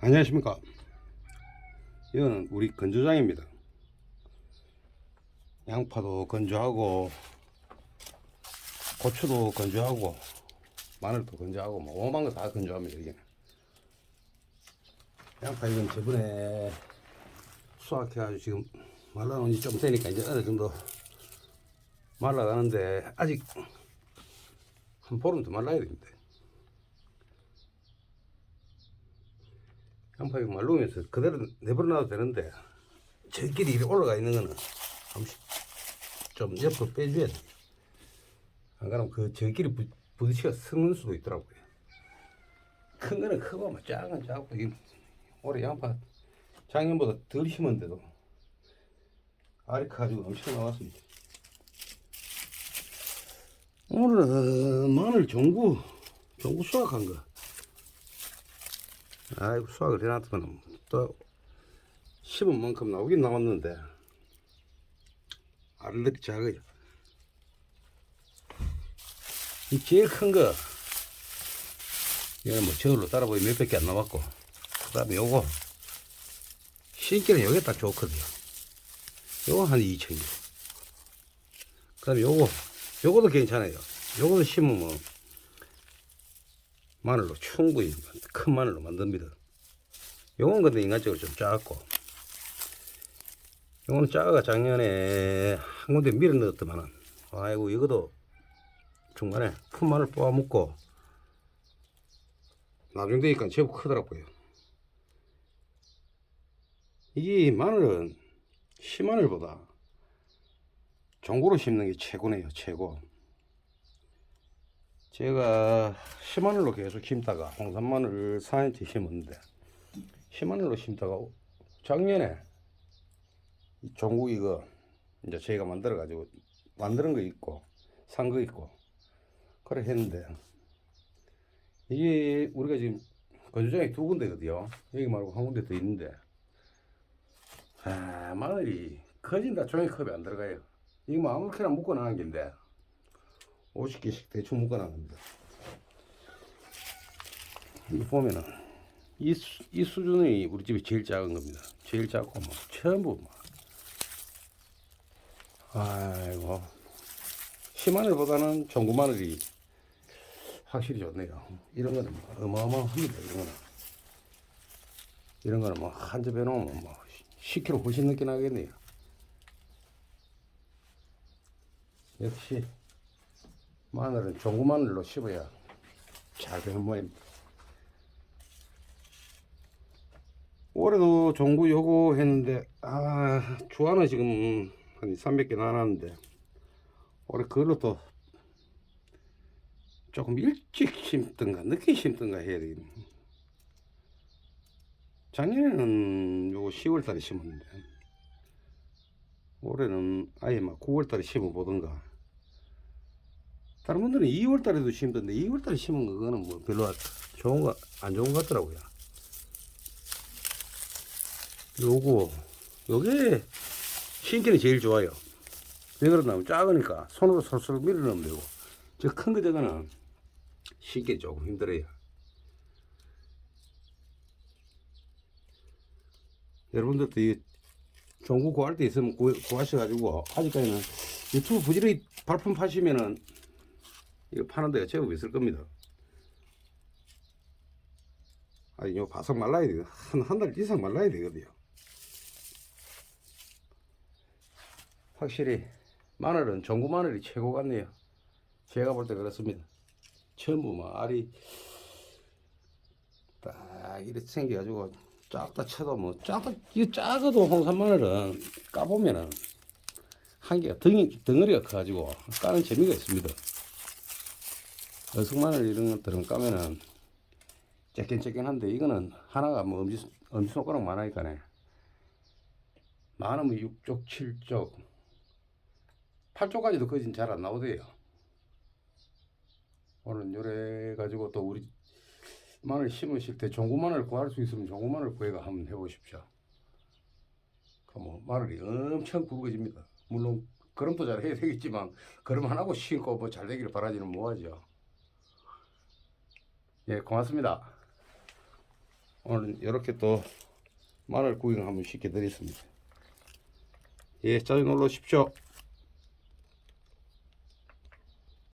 안녕하십니까. 이거는 우리 건조장입니다. 양파도 건조하고 고추도 건조하고 마늘도 건조하고 뭐 오만 거 다 건조합니다 이게. 양파 이건 저번에 수확해가지고 지금 말라놓은 지 좀 되니까 이제 어느 정도 말라가는데 아직 한 보름 더 말라야 됩니다 양파 이거 말르면서 그대로 내버려 놔도 되는데 저끼리 이렇게 올라가 있는 거는 좀 옆으로 빼줘야 돼. 안 그러면 그 저끼리 부, 부딪히가 섞는 수도 있더라고요. 큰 거는 크고 뭐 작은 건 작고 이 올해 양파 작년보다 덜 심었는데도 알이 가지고 엄청 나왔습니다. 오늘은 마늘 종구 종구 수확한 거. 아이고 수확을 해놨더만 또 심은 만큼 나오긴 나왔는데 알력이 작아요. 이 제일 큰거 이거는 뭐 저울로 따라보기 몇 밖에 안 남았고 그 다음에 요거 신기는 요게 딱 좋거든요. 요거 한 2천개. 그 다음에 요거 요거도 괜찮아요. 요거도 심으면 마늘로 충분히 큰 마늘로 만듭니다. 요건 근데 인간적으로 좀 작고 요거는 작아가 작년에 한 군데 밀어 넣었더만은 아이고 이것도 중간에 큰 마늘 뽑아 먹고 나중 되니까 제법 크더라고요. 이게 마늘은 시마늘보다 종고로 심는 게 최고네요 최고. 제가 시마늘로 계속 심다가 홍산마늘 4인치 심었는데 시마늘로 심다가 작년에 이 종국 이거 이제 저희가 만들어 가지고 만드는 거 있고 산 거 있고 그래 했는데 이게 우리가 지금 건조장이 두 군데거든요. 여기 말고 한 군데 더 있는데 아 마늘이 커진다. 종이 컵에 안 들어가요. 이거 뭐 아무렇게나 묶어 놔는 긴데 50개씩 대충 묶어놓은 겁니다. 이 보면은 이, 수, 이 수준이 우리 집이 제일 작은 겁니다. 제일 작고 뭐 전부 막 아이고 시마늘보다는 종구마늘이 확실히 좋네요. 이런 거는 뭐 어마어마합니다. 이런 거는 이런 거는 뭐 한 접에 놓으면 뭐 10kg 훨씬 넘게 나겠네요. 역시 마늘은 종구 마늘로 씹어야 잘 되는 모양입니다. 올해도 종구 요거 했는데 아 주화는 지금 한 300개 나눴는데 올해 그걸로 또 조금 일찍 심든가 늦게 심든가 해야 되겠네. 작년에는 요거 10월 달에 심었는데 올해는 아예 막 9월 달에 심어 보던가 다른 분들은 2월 달에도 심던데 2월 달에 심은 그거는 뭐 별로 좋은 거 안 좋은 것 같더라고요. 요거 요게 신기는 제일 좋아요. 왜 그러냐면 작으니까 손으로 솔솔 밀어 넣으면 되고 저 큰 거 저거는 신기 조금 힘들어요. 여러분들도 이 종구 구할 때 있으면 구, 구하셔가지고 아직까지는 유튜브 부지런히 발품 파시면은 이거 파는 데가 제법 있을 겁니다. 아니, 요 바삭 말라야 돼요. 한, 한 달 이상 말라야 되거든요. 확실히 마늘은 전구 마늘이 최고 같네요. 제가 볼 때 그렇습니다. 전부 막 알이 딱 이렇게 생겨가지고 작다 쳐도 뭐 작다 이거 작아도 홍산 마늘은 까보면은 한 개가 덩이 덩어리가 커가지고 까는 재미가 있습니다. 어숙마늘 이런 것들은 까면은 쬐끈쬐끈한데 이거는 하나가 뭐 엄지, 엄지손가락 만 하니까네 많으면 6쪽, 7쪽, 8쪽까지도 거진 잘 안 나오대요. 오늘 요래 가지고 또 우리 마늘 심으실 때 종구마늘 구할 수 있으면 종구마늘 구해가 한번 해보십시오. 그뭐 마늘이 엄청 굵어집니다. 물론 걸음도 잘 해야 되겠지만 걸음 하나고 심고 뭐 잘 되기를 바라지는 뭐하죠. 예, 고맙습니다. 오늘 이렇게 또 마늘 구경 한번 시켜드렸습니다. 예, 자주 놀러 오십시오.